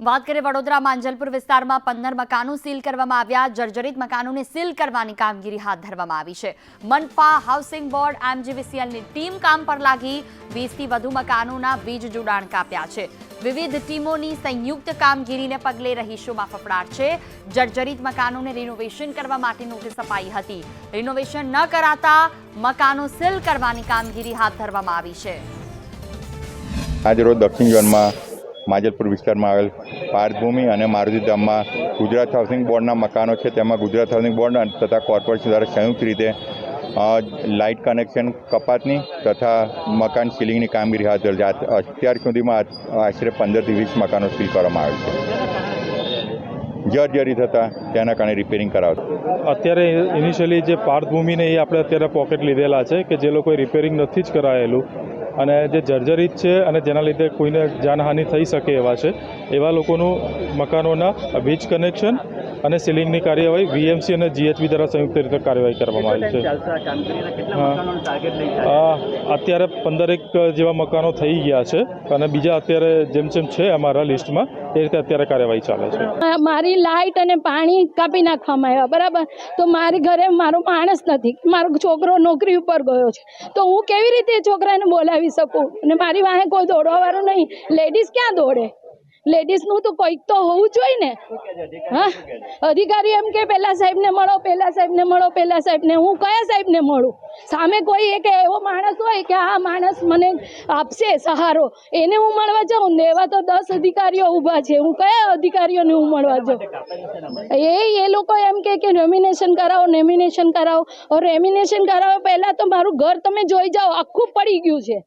વાત કરીએ વડોદરા માંજલપુર વિસ્તારમાં પંદર મકાનો સીલ કરવામાં આવ્યા. જર્જરિત મકાનોને સીલ કરવાની કામગીરી હાથ ધરવામાં આવી છે. મનપા હાઉસિંગ બોર્ડ એમજીવીસીએલની ટીમ કામ પર લાગી વીસથી વધુ મકાનોના વીજ જોડાણ કાપ્યા છે. વિવિધ ટીમોની સંયુક્ત કામગીરીને પગલે રહીશોમાં ફફડાટ છે. જર્જરિત મકાનોને રિનોવેશન કરવા માટે નોટિસ અપાઈ હતી. રિનોવેશન ન કરાતા મકાનો સીલ કરવાની કામગીરી હાથ ધરવામાં આવી છે. આજરોજ દક્ષિણ ઝોનમાં માજલપુર વિસ્તારમાં આવેલ પાર્થભૂમિ અને મારુતિધામમાં ગુજરાત હાઉસિંગ બોર્ડના મકાનો છે. તેમાં ગુજરાત હાઉસિંગ બોર્ડ તથા કોર્પોરેશન દ્વારા સંયુક્ત રીતે લાઇટ કનેક્શન, કપાતની તથા મકાન સીલિંગની કામગીરી હાથ ધરી આજ- અત્યાર સુધીમાં આશરે પંદરથી વીસ મકાનો સીલ કરવામાં આવે છે. જર્જરી થતાં તેના કારણે રિપેરિંગ કરાવશે. અત્યારે ઇનિશિયલી જે પાર્થભૂમિને એ આપણે અત્યારે પોકેટ લીધેલા છે કે જે લોકોએ રિપેરિંગ નથી જ કરાયેલું અને જે જર્જરિત છે અને જેના લીધે કોઈને જાનહાનિ થઈ શકે એવા છે, એવા લોકોનું મકાનોના વીજ કનેક્શન અને સીલિંગની કાર્યવાહી વીએમસી અને જીએચબી દ્વારા સંયુક્ત રીતે કાર્યવાહી કરવામાં આવી છે. અત્યારે પંદરેક જેવા મકાનો થઈ ગયા છે અને બીજા અત્યારે જેમ જેમ છે અમારા લિસ્ટમાં એ રીતે અત્યારે કાર્યવાહી ચાલે છે. મારી લાઇટ અને પાણી કાપી નાખવામાં આવ્યા બરાબર? તો મારી ઘરે મારો માણસ નથી મારો છોકરો નોકરી ઉપર ગયો છે. તો હું કેવી રીતે એ છોકરાને બોલાવી શકું? અને મારી વાહે કોઈ દોડવાવાળું નહીં. લેડીઝ ક્યાં દોડે? લેડીઝનું તો કોઈક તો હોવું જોઈએ ને. હા? અધિકારી એમ કે પેલા સાહેબને મળો પેલા સાહેબને મળો પેલા સાહેબને. હું કયા સાહેબને મળું? સામે કોઈ એક એવો માણસ હોય કે આ માણસ મને આપશે સહારો. એને હું મળવા જાઉં ને એવા તો દસ અધિકારીઓ ઊભા છે. હું કયા અધિકારીઓને હું મળવા જાઉં? એ એ લોકો એમ કે કે રેમિનેશન કરાવો રેમિનેશન કરાવો. રેમિનેશન કરાવો પહેલાં તો મારું ઘર તમે જોઈ જાઓ આખું પડી ગયું છે.